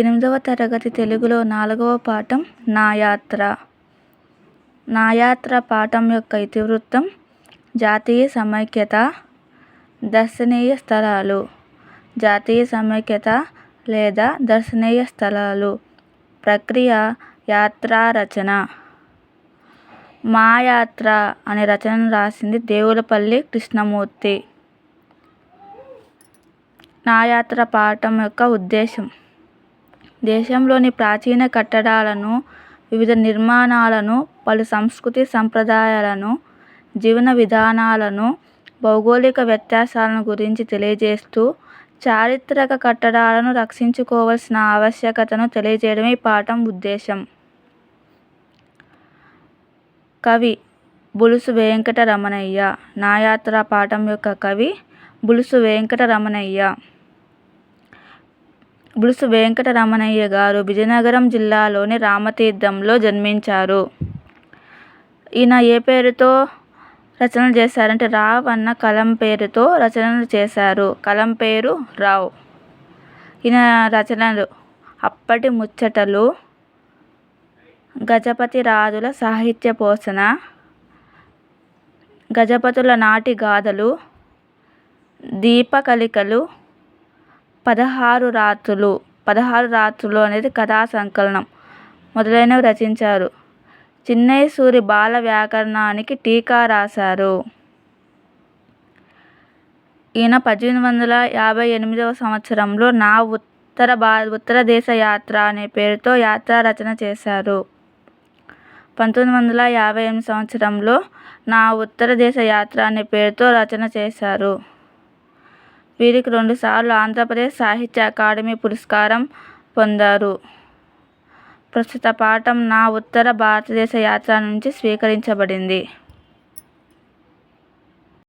ఎనిమిదవ తరగతి తెలుగులో నాలుగవ పాఠం నా యాత్ర నా యాత్ర పాఠం యొక్క ఇతివృత్తం జాతీయ సమైక్యత దర్శనీయ స్థలాలు. జాతీయ సమైక్యత లేదా దర్శనీయ స్థలాలు. ప్రక్రియ యాత్రా రచన మా యాత్ర అనే రచనను రాసింది దేవులపల్లి కృష్ణమూర్తి. నా యాత్ర పాఠం యొక్క ఉద్దేశం. దేశంలోని ప్రాచీన కట్టడాలను వివిధ నిర్మాణాలను పలు సంస్కృతి సంప్రదాయాలను జీవన విధానాలను భౌగోళిక వ్యత్యాసాలను గురించి తెలియజేస్తూ చారిత్రక కట్టడాలను రక్షించుకోవాల్సిన ఆవశ్యకతను తెలియజేయడమే ఈ పాఠం ఉద్దేశం. కవి బులుసు వెంకట రమణయ్య నా యాత్ర పాఠం యొక్క కవి బులుసు వెంకట రమణయ్య బులుసు వెంకటరమణయ్య గారు విజయనగరం జిల్లాలోని రామతీర్థంలో జన్మించారు. ఈయన ఏ పేరుతో రచనలు చేశారంటే రావ్ అన్న కలం పేరుతో రచనలు చేశారు. కలం పేరు రావ్. ఈయన రచనలు అప్పటి ముచ్చటలు గజపతి రాజుల సాహిత్య పోషణ గజపతుల నాటి గాథలు దీపకలికలు పదహారు రాత్రులు పదహారు రాత్రులు అనేది కథా సంకలనం మొదలైనవి రచించారు. చిన్నయ సూరి బాల వ్యాకరణానికి టీకా రాశారు. ఈయన పద్దెనిమిది వందల యాభై ఎనిమిదవ సంవత్సరంలో నా ఉత్తర భా ఉత్తర దేశ యాత్ర అనే పేరుతో యాత్ర రచన చేశారు. పంతొమ్మిది వందల యాభై ఎనిమిది సంవత్సరంలో నా ఉత్తర దేశ యాత్ర అనే పేరుతో రచన చేశారు. వీరికి రెండుసార్లు ఆంధ్రప్రదేశ్ సాహిత్య అకాడమీ పురస్కారం పొందారు. ప్రస్తుత పాఠం నా ఉత్తర భారతదేశ యాత్ర నుంచి స్వీకరించబడింది.